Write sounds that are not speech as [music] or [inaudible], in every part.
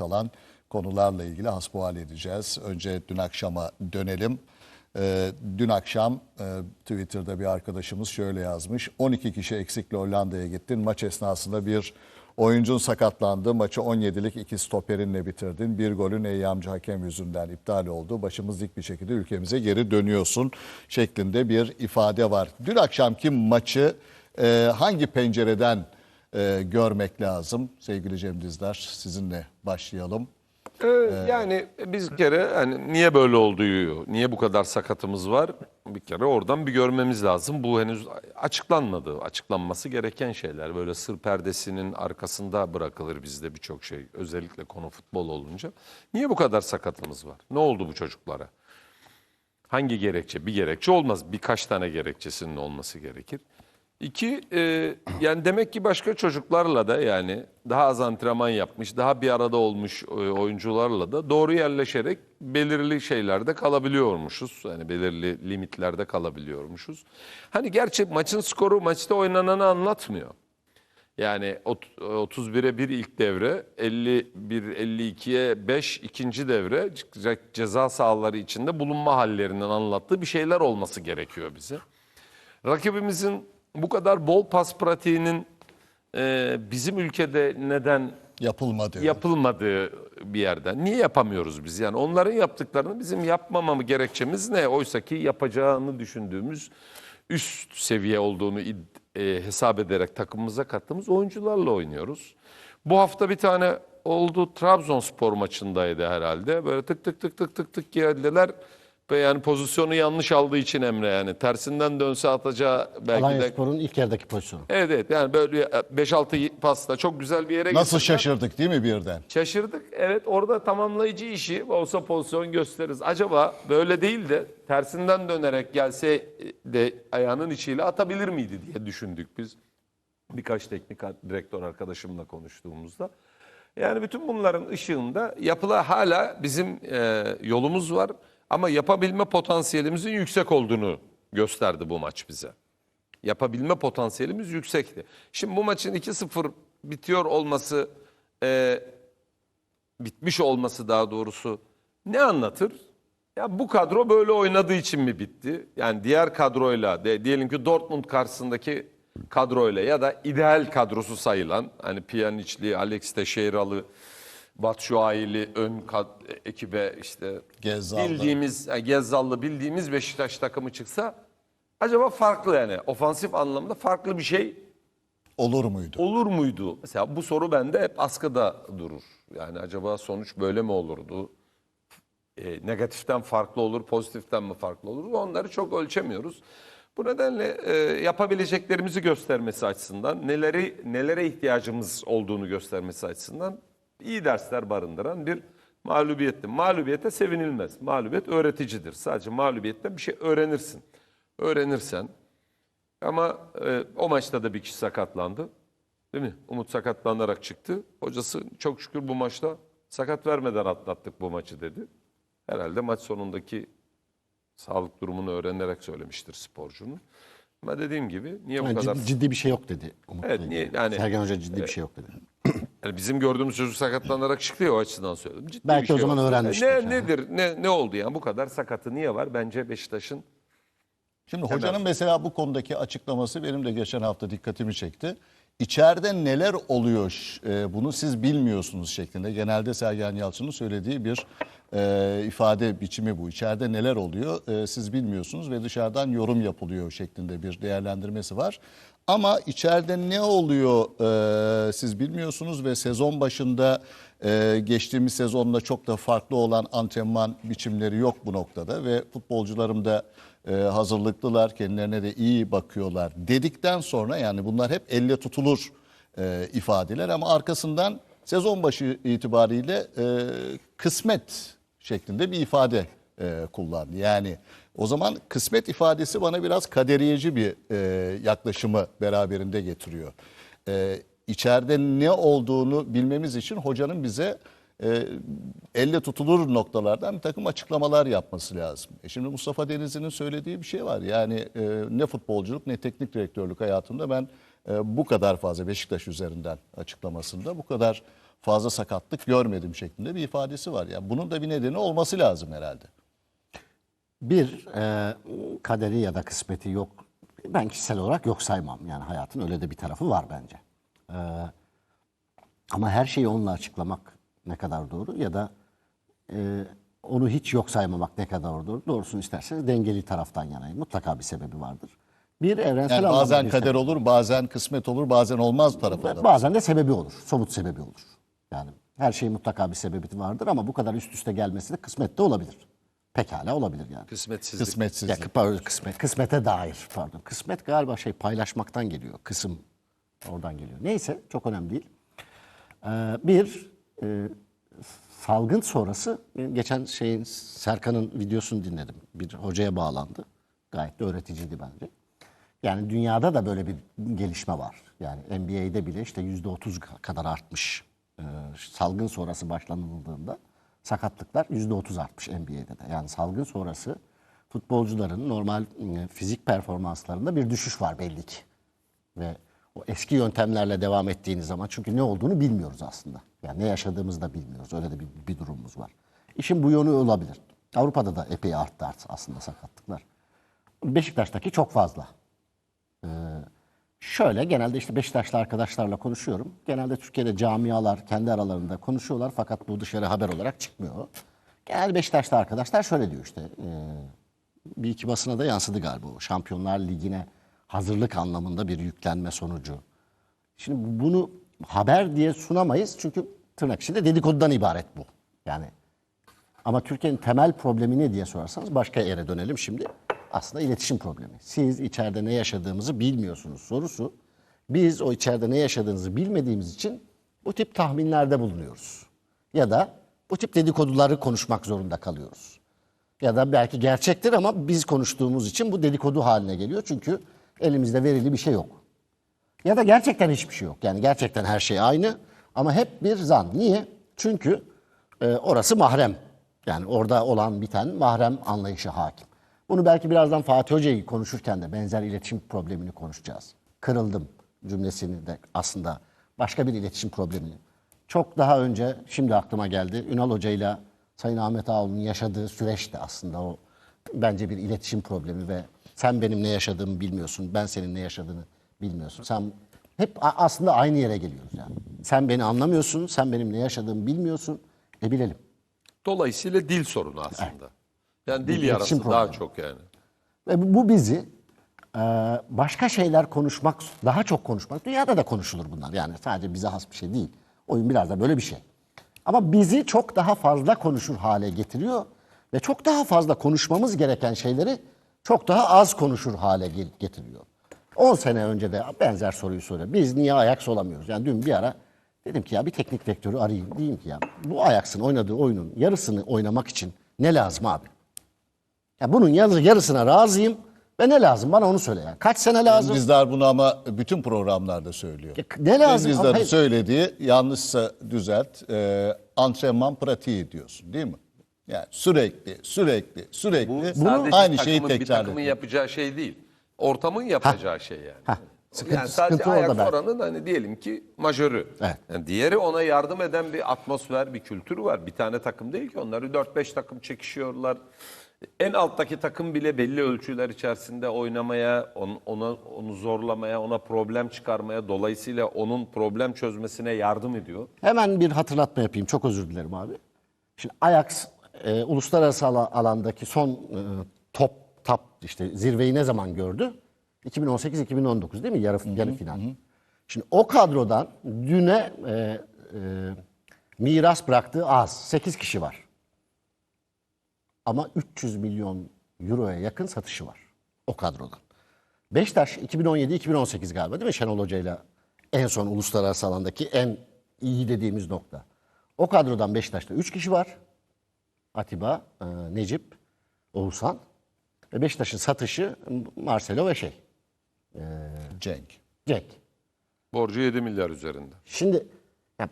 kalan konularla ilgili hasbuhal edeceğiz. Önce dün akşama dönelim. Ee, dün akşam e, Twitter'da bir arkadaşımız şöyle yazmış. 12 kişi eksikle Hollanda'ya gittin. Maç esnasında bir oyuncun sakatlandı. Maçı 17'lik iki stoperinle bitirdin. Bir golün Eyyamcı hakem yüzünden iptal oldu. Başımız dik bir şekilde ülkemize geri dönüyorsun şeklinde bir ifade var. Dün akşamki maçı e, hangi pencereden e, görmek lazım? Sevgili Cem Dizdar sizinle başlayalım. Ee, yani biz bir kere hani niye böyle olduğu, niye bu kadar sakatımız var bir kere oradan bir görmemiz lazım. Bu henüz açıklanmadı. Açıklanması gereken şeyler. Böyle sır perdesinin arkasında bırakılır bizde birçok şey. Özellikle konu futbol olunca. Niye bu kadar sakatımız var? Ne oldu bu çocuklara? Hangi gerekçe? Bir gerekçe olmaz. Birkaç tane gerekçesinin olması gerekir. İki, e, yani demek ki başka çocuklarla da yani daha az antrenman yapmış, daha bir arada olmuş e, oyuncularla da doğru yerleşerek belirli şeylerde kalabiliyormuşuz. Yani belirli limitlerde kalabiliyormuşuz. Hani gerçi maçın skoru maçta oynananı anlatmıyor. Yani ot- 31'e 1 ilk devre, 51-52'ye 5 ikinci devre ce- ceza sahaları içinde bulunma hallerinden anlattığı bir şeyler olması gerekiyor bize. Rakibimizin bu kadar bol pas pratiğinin e, bizim ülkede neden Yapılmadı. yapılmadığı bir yerden. Niye yapamıyoruz biz? Yani onların yaptıklarını bizim yapmamamı gerekçemiz ne? Oysa ki yapacağını düşündüğümüz üst seviye olduğunu e, hesap ederek takımımıza kattığımız oyuncularla oynuyoruz. Bu hafta bir tane oldu Trabzonspor maçındaydı herhalde. Böyle tık tık tık tık tık tık geldiler. Ve yani pozisyonu yanlış aldığı için Emre yani tersinden dönse atacağı belki Alanya de Spor'un ilk yarıdaki pozisyonu. Evet evet yani böyle 5-6 pasla çok güzel bir yere Nasıl getirdiler. şaşırdık değil mi birden? Şaşırdık. Evet orada tamamlayıcı işi olsa pozisyon gösteririz. Acaba böyle değil de tersinden dönerek gelse de ayağının içiyle atabilir miydi diye düşündük biz. Birkaç teknik direktör arkadaşımla konuştuğumuzda. Yani bütün bunların ışığında yapıla hala bizim e, yolumuz var ama yapabilme potansiyelimizin yüksek olduğunu gösterdi bu maç bize yapabilme potansiyelimiz yüksekti. Şimdi bu maçın 2-0 bitiyor olması, e, bitmiş olması daha doğrusu ne anlatır? Ya bu kadro böyle oynadığı için mi bitti? Yani diğer kadroyla, de, diyelim ki Dortmund karşısındaki kadroyla ya da ideal kadrosu sayılan hani Pjanic'li, Alex Teixeira'lı, Batshuayi'li ön kad- ekibe işte Gezzal'lı. bildiğimiz, yani Gezzal'lı bildiğimiz Beşiktaş takımı çıksa acaba farklı yani ofansif anlamda farklı bir şey Olur muydu? olur muydu? Mesela bu soru bende hep askıda durur. Yani acaba sonuç böyle mi olurdu? E, negatiften farklı olur, pozitiften mi farklı olur? Onları çok ölçemiyoruz. Bu nedenle e, yapabileceklerimizi göstermesi açısından, neleri nelere ihtiyacımız olduğunu göstermesi açısından iyi dersler barındıran bir mağlubiyetti. Mağlubiyete sevinilmez. Mağlubiyet öğreticidir. Sadece mağlubiyetten bir şey öğrenirsin. Öğrenirsen ama e, o maçta da bir kişi sakatlandı. Değil mi? Umut sakatlanarak çıktı. Hocası çok şükür bu maçta sakat vermeden atlattık bu maçı dedi. Herhalde maç sonundaki sağlık durumunu öğrenerek söylemiştir sporcunun. Ama dediğim gibi niye bu Yani kadar... ciddi, ciddi bir şey yok dedi. Umut'la Evet, niye- yani- Sergen Hoca ciddi bir şey yok dedi. Yani bizim gördüğümüz çocuk sakatlanarak çıktı ya o açıdan söyledim. Ciddi Belki bir şey o zaman var. öğrenmiştir Ne, yani. nedir? Ne, ne oldu yani? Bu kadar sakatı niye var? Bence Beşiktaş'ın Şimdi hocanın mesela bu konudaki açıklaması benim de geçen hafta dikkatimi çekti. İçeride neler oluyor e, bunu siz bilmiyorsunuz şeklinde. Genelde Sergen Yalçın'ın söylediği bir e, ifade biçimi bu. İçeride neler oluyor e, siz bilmiyorsunuz ve dışarıdan yorum yapılıyor şeklinde bir değerlendirmesi var. Ama içeride ne oluyor e, siz bilmiyorsunuz ve sezon başında e, geçtiğimiz sezonda çok da farklı olan antrenman biçimleri yok bu noktada ve futbolcularım da e, hazırlıklılar, kendilerine de iyi bakıyorlar dedikten sonra yani bunlar hep elle tutulur e, ifadeler ama arkasından sezon başı itibariyle e, kısmet şeklinde bir ifade e, kullandı. Yani o zaman kısmet ifadesi bana biraz kaderiyeci bir e, yaklaşımı beraberinde getiriyor. E, içeride ne olduğunu bilmemiz için hocanın bize e, elle tutulur noktalardan bir takım açıklamalar yapması lazım. E şimdi Mustafa Denizli'nin söylediği bir şey var. Yani e, ne futbolculuk ne teknik direktörlük hayatımda ben e, bu kadar fazla Beşiktaş üzerinden açıklamasında bu kadar fazla sakatlık görmedim şeklinde bir ifadesi var. Yani bunun da bir nedeni olması lazım herhalde. Bir, e, kaderi ya da kısmeti yok. Ben kişisel olarak yok saymam. Yani hayatın öyle de bir tarafı var bence. E, ama her şeyi onunla açıklamak ne kadar doğru ya da e, onu hiç yok saymamak ne kadar doğru. Doğrusunu isterseniz dengeli taraftan yanayım. Mutlaka bir sebebi vardır. Bir evrensel Yani bazen kader olur, bazen kısmet olur, bazen olmaz tarafı var. Bazen de sebebi olur. Somut sebebi olur. Yani her şeyin mutlaka bir sebebi vardır ama bu kadar üst üste gelmesi de kısmet de olabilir. Pekala olabilir yani. Kısmetsizlik. Kısmetsizlik. Ya, pardon, kısmet, kısmete dair pardon. Kısmet galiba şey paylaşmaktan geliyor. Kısım oradan geliyor. Neyse çok önemli değil. Ee, bir e, salgın sonrası benim geçen şeyin Serkan'ın videosunu dinledim. Bir hocaya bağlandı. Gayet de öğreticiydi bence. Yani dünyada da böyle bir gelişme var. Yani NBA'de bile işte yüzde otuz kadar artmış. Ee, salgın sonrası başlanıldığında sakatlıklar yüzde otuz artmış NBA'de de. Yani salgın sonrası futbolcuların normal e, fizik performanslarında bir düşüş var belli ki. Ve o eski yöntemlerle devam ettiğiniz zaman çünkü ne olduğunu bilmiyoruz aslında. Yani ne yaşadığımızı da bilmiyoruz. Öyle de bir, bir durumumuz var. İşin bu yönü olabilir. Avrupa'da da epey arttı art- aslında sakatlıklar. Beşiktaş'taki çok fazla. Şöyle genelde işte Beşiktaşlı arkadaşlarla konuşuyorum. Genelde Türkiye'de camialar kendi aralarında konuşuyorlar fakat bu dışarı haber olarak çıkmıyor. Genelde Beşiktaşlı arkadaşlar şöyle diyor işte. e, bir iki basına da yansıdı galiba o. Şampiyonlar Ligi'ne hazırlık anlamında bir yüklenme sonucu. Şimdi bunu haber diye sunamayız çünkü tırnak içinde dedikodudan ibaret bu. Yani ama Türkiye'nin temel problemi ne diye sorarsanız başka yere dönelim şimdi. Aslında iletişim problemi. Siz içeride ne yaşadığımızı bilmiyorsunuz sorusu. Biz o içeride ne yaşadığınızı bilmediğimiz için bu tip tahminlerde bulunuyoruz. Ya da bu tip dedikoduları konuşmak zorunda kalıyoruz. Ya da belki gerçektir ama biz konuştuğumuz için bu dedikodu haline geliyor. Çünkü elimizde verili bir şey yok. Ya da gerçekten hiçbir şey yok. Yani gerçekten her şey aynı ama hep bir zan. Niye? Çünkü e, orası mahrem. Yani orada olan biten mahrem anlayışı hakim. Bunu belki birazdan Fatih Hoca'yı konuşurken de benzer iletişim problemini konuşacağız. Kırıldım cümlesini de aslında başka bir iletişim problemini. Çok daha önce şimdi aklıma geldi. Ünal Hoca ile Sayın Ahmet Ağaoğlu'nun yaşadığı süreçte aslında o bence bir iletişim problemi ve sen benim ne yaşadığımı bilmiyorsun, ben senin ne yaşadığını bilmiyorsun. Sen hep aslında aynı yere geliyoruz yani. Sen beni anlamıyorsun, sen benim ne yaşadığımı bilmiyorsun. E bilelim. Dolayısıyla dil sorunu aslında. Yani dil yarası problemi. daha çok yani. Ve bu- bizi e, başka şeyler konuşmak, daha çok konuşmak. Dünyada da konuşulur bunlar. Yani sadece bize has bir şey değil. Oyun biraz da böyle bir şey. Ama bizi çok daha fazla konuşur hale getiriyor. Ve çok daha fazla konuşmamız gereken şeyleri çok daha az konuşur hale getiriyor. 10 sene önce de benzer soruyu soruyor. Biz niye Ajax olamıyoruz? Yani dün bir ara dedim ki ya bir teknik direktörü arayayım. Diyeyim ki ya bu Ajax'ın oynadığı oyunun yarısını oynamak için ne lazım abi? Ya bunun yarı- yarısına razıyım ve ne lazım bana onu söyle yani. Kaç sene lazım? Bizler bunu ama bütün programlarda söylüyor. Ya ne lazım? Hayır. söylediği yanlışsa düzelt e, antrenman pratiği diyorsun değil mi? Yani sürekli sürekli sürekli Sadece aynı şeyi takımın, bir tekrar takımın ediyor. yapacağı şey değil. Ortamın yapacağı şey yani. Hah. Sıkıntı- yani sadece sıkıntı orada ayak belki. oranın hani diyelim ki majörü. Evet. Yani diğeri ona yardım eden bir atmosfer, bir kültür var. Bir tane takım değil ki onları 4-5 takım çekişiyorlar. En alttaki takım bile belli ölçüler içerisinde oynamaya, on- ona onu zorlamaya, ona problem çıkarmaya, dolayısıyla onun problem çözmesine yardım ediyor. Hemen bir hatırlatma yapayım. Çok özür dilerim abi. Şimdi Ajax e, uluslararası ala- alandaki son e, top top işte zirveyi ne zaman gördü? 2018-2019 değil mi? Yarı, yarı final. Şimdi o kadrodan düne e, e, miras bıraktığı az. 8 kişi var. Ama 300 milyon euroya yakın satışı var o kadrodan. Beşiktaş 2017-2018 galiba değil mi Şenol Hoca'yla en son uluslararası alandaki en iyi dediğimiz nokta. O kadrodan Beşiktaş'ta 3 kişi var. Atiba, e, Necip, Oğuzhan. Ve Beşiktaş'ın satışı Marcelo ve şey, Cenk. Cenk. Borcu 7 milyar üzerinde. Şimdi ya,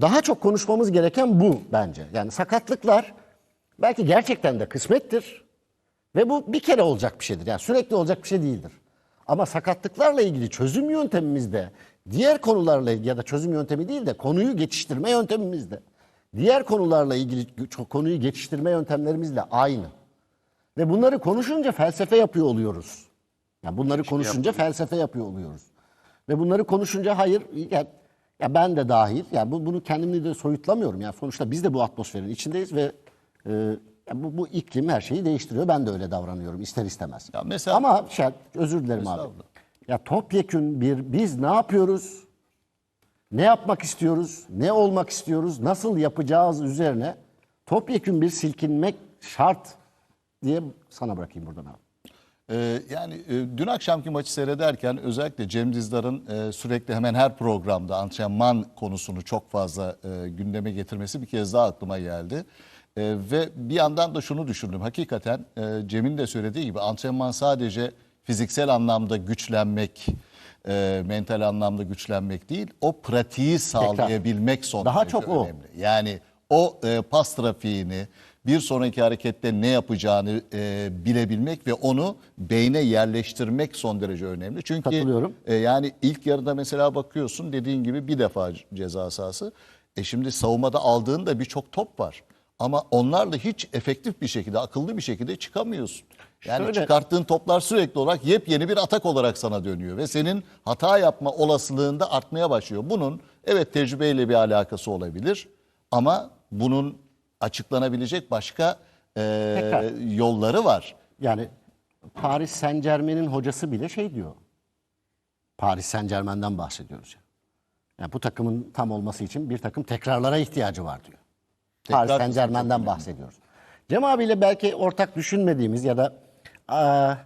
daha çok konuşmamız gereken bu bence. Yani sakatlıklar belki gerçekten de kısmettir ve bu bir kere olacak bir şeydir. Yani sürekli olacak bir şey değildir. Ama sakatlıklarla ilgili çözüm yöntemimizde Diğer konularla ilgili ya da çözüm yöntemi değil de konuyu geçiştirme yöntemimiz de. Diğer konularla ilgili konuyu geçiştirme yöntemlerimiz de aynı. Ve bunları konuşunca felsefe yapıyor oluyoruz. Yani bunları konuşunca felsefe yapıyor oluyoruz. Ve bunları konuşunca hayır ya, ya ben de dahil. Yani bu, bunu kendimle de soyutlamıyorum. Yani sonuçta biz de bu atmosferin içindeyiz ve e, bu, bu iklim her şeyi değiştiriyor. Ben de öyle davranıyorum ister istemez. Ya mesela- Ama şey, özür dilerim abi. Ya topyekün bir biz ne yapıyoruz? Ne yapmak istiyoruz? Ne olmak istiyoruz? Nasıl yapacağız üzerine topyekün bir silkinmek şart diye sana bırakayım buradan abi. Ee, yani e, dün akşamki maçı seyrederken özellikle Cem Dizdar'ın e, sürekli hemen her programda antrenman konusunu çok fazla e, gündeme getirmesi bir kez daha aklıma geldi. E, ve bir yandan da şunu düşündüm. Hakikaten e, Cem'in de söylediği gibi antrenman sadece fiziksel anlamda güçlenmek, e, mental anlamda güçlenmek değil, o pratiği sağlayabilmek son Daha derece çok o. önemli. Yani o e, pas trafiğini bir sonraki harekette ne yapacağını e, bilebilmek ve onu beyne yerleştirmek son derece önemli. Çünkü Katılıyorum. e, yani ilk yarıda mesela bakıyorsun dediğin gibi bir defa ceza sahası. E şimdi savunmada aldığın da birçok top var. Ama onlarla hiç efektif bir şekilde, akıllı bir şekilde çıkamıyorsun. Yani Şöyle- çıkarttığın toplar sürekli olarak yepyeni bir atak olarak sana dönüyor ve senin hata yapma olasılığında artmaya başlıyor. Bunun evet tecrübeyle bir alakası olabilir ama bunun açıklanabilecek başka e, Pekala. yolları var. Yani Paris Saint Germain'in hocası bile şey diyor. Paris Saint Germain'den bahsediyoruz. Yani. yani bu takımın tam olması için bir takım tekrarlara ihtiyacı var diyor. Tekrar Paris Saint Germain'den bahsediyoruz. Cem abiyle belki ortak düşünmediğimiz ya da eee,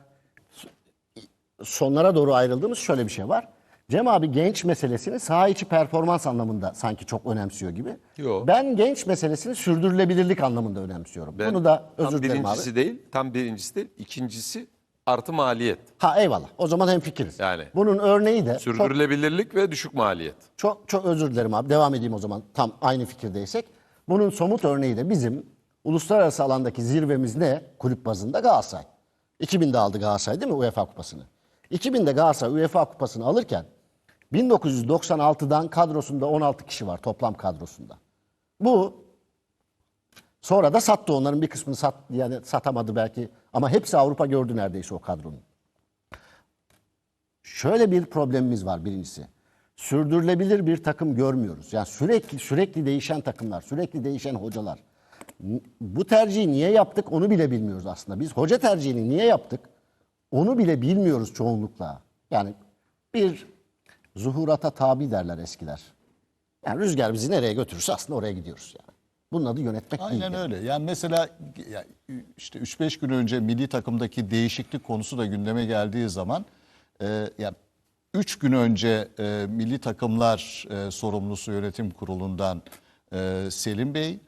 sonlara doğru ayrıldığımız şöyle bir şey var. Cem abi genç meselesini saha içi performans anlamında sanki çok önemsiyor gibi. Yo. Ben genç meselesini sürdürülebilirlik anlamında önemsiyorum. Ben Bunu da özür dilerim abi. birincisi değil, tam birincisi değil. İkincisi artı maliyet. Ha eyvallah. O zaman hemfikiriz. Yani. Bunun örneği de Sürdürülebilirlik ve düşük maliyet. çok çok özür dilerim abi. Devam edeyim o zaman. Tam aynı fikirdeysek. Bunun somut örneği de bizim uluslararası alandaki zirvemiz ne? Kulüp bazında Galatasaray. 2000'de aldı Galatasaray değil mi UEFA kupasını? 2000'de Galatasaray UEFA kupasını alırken 1996'dan kadrosunda 16 kişi var toplam kadrosunda. Bu sonra da sattı onların bir kısmını sat yani satamadı belki ama hepsi Avrupa gördü neredeyse o kadronun. Şöyle bir problemimiz var birincisi. Sürdürülebilir bir takım görmüyoruz. Yani sürekli sürekli değişen takımlar, sürekli değişen hocalar. Bu tercihi niye yaptık onu bile bilmiyoruz aslında. Biz hoca tercihini niye yaptık onu bile bilmiyoruz çoğunlukla. Yani bir zuhurata tabi derler eskiler. Yani rüzgar bizi nereye götürürse aslında oraya gidiyoruz yani. Bunun adı yönetmek değil. Aynen yani. öyle. Yani mesela ya, işte 3-5 gün önce milli takımdaki değişiklik konusu da gündeme geldiği zaman e, ya 3 gün önce e, milli takımlar e, sorumlusu yönetim kurulundan e, Selim Bey e,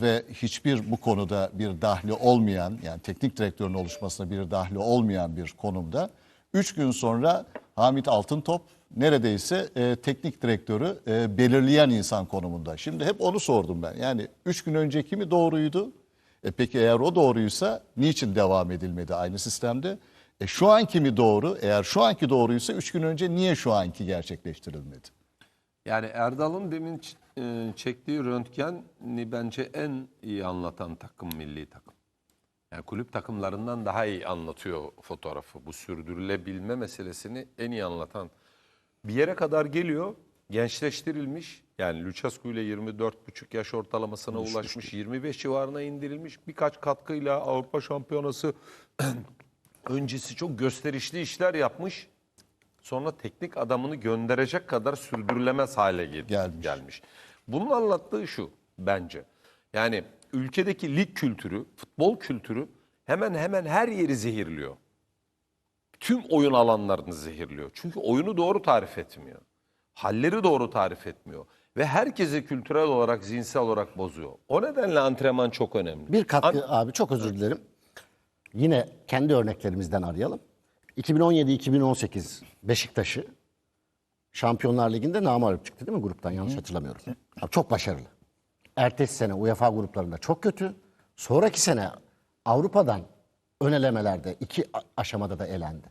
ve hiçbir bu konuda bir dahli olmayan yani teknik direktörün oluşmasına bir dahli olmayan bir konumda 3 gün sonra Hamit Altıntop neredeyse e, teknik direktörü e, belirleyen insan konumunda. Şimdi hep onu sordum ben. Yani 3 gün önceki mi doğruydu? E, peki eğer o doğruysa niçin devam edilmedi aynı sistemde? E, şu anki mi doğru? Eğer şu anki doğruysa 3 gün önce niye şu anki gerçekleştirilmedi? Yani Erdal'ın demin e, çektiği röntgeni bence en iyi anlatan takım milli takım. Yani kulüp takımlarından daha iyi anlatıyor fotoğrafı. Bu sürdürülebilme meselesini en iyi anlatan. Bir yere kadar geliyor, gençleştirilmiş. Yani Lucescu ile 24,5 yaş ortalamasına ulaşmış, 25 civarına indirilmiş. Birkaç katkıyla Avrupa Şampiyonası [clears throat] öncesi çok gösterişli işler yapmış. Sonra teknik adamını gönderecek kadar sürdürülemez hale gel- Gelmiş. gelmiş. Bunun anlattığı şu bence. Yani ülkedeki lig kültürü, futbol kültürü hemen hemen her yeri zehirliyor. Tüm oyun alanlarını zehirliyor. Çünkü oyunu doğru tarif etmiyor. Halleri doğru tarif etmiyor. Ve herkesi kültürel olarak, zihinsel olarak bozuyor. O nedenle antrenman çok önemli. Bir katkı abi çok özür dilerim. Yine kendi örneklerimizden arayalım. 2017-2018 Beşiktaş'ı Şampiyonlar Ligi'nde namarip çıktı değil mi gruptan yanlış hatırlamıyorum. Abi çok başarılı. Ertesi sene UEFA gruplarında çok kötü. Sonraki sene Avrupa'dan ön elemelerde iki aşamada da elendi.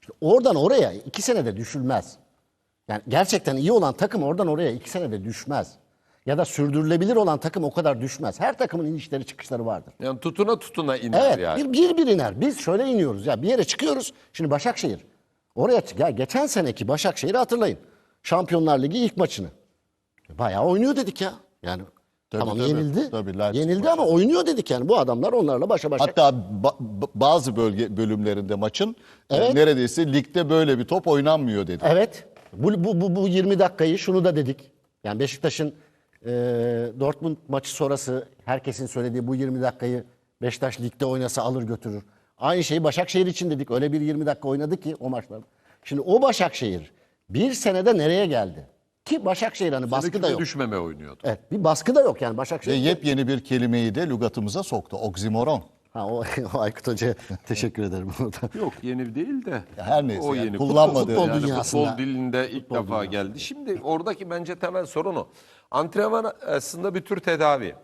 İşte oradan oraya iki senede düşülmez. Yani gerçekten iyi olan takım oradan oraya iki senede düşmez. Ya da sürdürülebilir olan takım o kadar düşmez. Her takımın inişleri çıkışları vardır. Yani tutuna tutuna iner Evet yani. bir, bir bir iner. Biz şöyle iniyoruz ya bir yere çıkıyoruz. Şimdi Başakşehir. Oraya ya geçen seneki Başakşehir'i hatırlayın. Şampiyonlar Ligi ilk maçını. Bayağı oynuyor dedik ya. Yani Tabii, tamam tabii. yenildi. Tabii, Leipzig yenildi ama oynuyor dedik yani. Bu adamlar onlarla başa başa. Hatta ba- ba- bazı bölge bölümlerinde maçın e, Evet. neredeyse ligde böyle bir top oynanmıyor dedi. Evet. Bu, bu, bu, bu 20 dakikayı şunu da dedik. Yani Beşiktaş'ın e, Dortmund maçı sonrası herkesin söylediği bu 20 dakikayı Beşiktaş ligde oynasa alır götürür. Aynı şeyi Başakşehir için dedik. Öyle bir 20 dakika oynadı ki o maçlarda. Şimdi o Başakşehir bir senede nereye geldi? Ki Başakşehir hani baskı da yok. düşmeme oynuyordu. Evet bir baskı da yok yani Ve Başakşehir. yepyeni bir kelimeyi de lügatımıza soktu. Oksimoron. Ha, o, [laughs] o Aykut Hoca'ya [laughs] teşekkür ederim. Yok yeni değil de. Her neyse O yani yeni. kullanmadığı futbol, futbol yani dünyasında. futbol dilinde ilk defa geldi. Şimdi oradaki bence temel sorun o. Antrenman aslında bir tür tedavi.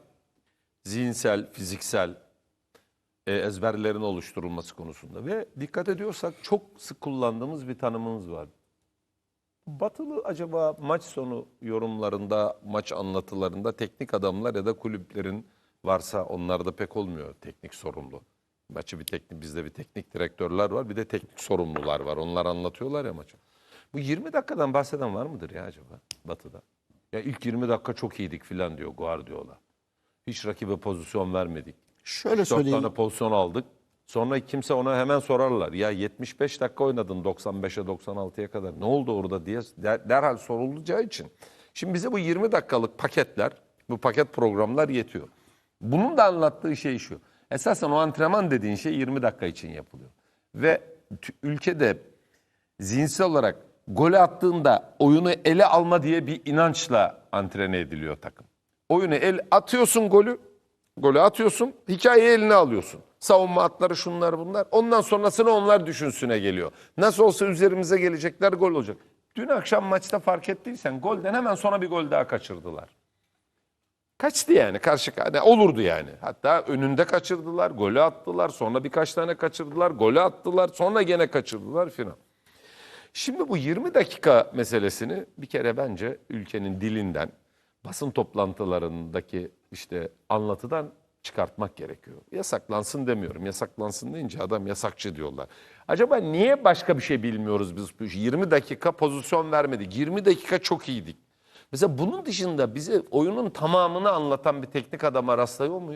Zihinsel, fiziksel e, ezberlerin oluşturulması konusunda. Ve dikkat ediyorsak çok sık kullandığımız bir tanımımız var. Batılı acaba maç sonu yorumlarında, maç anlatılarında teknik adamlar ya da kulüplerin varsa onlarda pek olmuyor teknik sorumlu. Maçı bir teknik, bizde bir teknik direktörler var, bir de teknik sorumlular var. Onlar anlatıyorlar ya maçı. Bu 20 dakikadan bahseden var mıdır ya acaba Batı'da? Ya ilk 20 dakika çok iyiydik filan diyor Guardiola. Hiç rakibe pozisyon vermedik. Şöyle söyleyeyim. tane pozisyon aldık. Sonra kimse ona hemen sorarlar. Ya 75 dakika oynadın 95'e 96'ya kadar. Ne oldu orada diye der- derhal sorulacağı için. Şimdi bize bu 20 dakikalık paketler, bu paket programlar yetiyor. Bunun da anlattığı şey şu. Esasen o antrenman dediğin şey 20 dakika için yapılıyor. Ve ülkede zihinsel olarak golü attığında oyunu ele alma diye bir inançla antrene ediliyor takım. Oyunu el atıyorsun golü, golü atıyorsun, hikayeyi eline alıyorsun. Savunma hatları şunlar bunlar. Ondan sonrasını onlar düşünsüne geliyor. Nasıl olsa üzerimize gelecekler gol olacak. Dün akşam maçta fark ettiysen golden hemen sonra bir gol daha kaçırdılar. Kaçtı yani karşı hani olurdu yani. Hatta önünde kaçırdılar, golü attılar, sonra birkaç tane kaçırdılar, golü attılar, sonra gene kaçırdılar filan. Şimdi bu 20 dakika meselesini bir kere bence ülkenin dilinden, basın toplantılarındaki işte anlatıdan çıkartmak gerekiyor. Yasaklansın demiyorum. Yasaklansın deyince adam yasakçı diyorlar. Acaba niye başka bir şey bilmiyoruz biz? bu işi? 20 dakika pozisyon vermedik. 20 dakika çok iyiydik. Mesela bunun dışında bize oyunun tamamını anlatan bir teknik adama rastlıyor muyuz?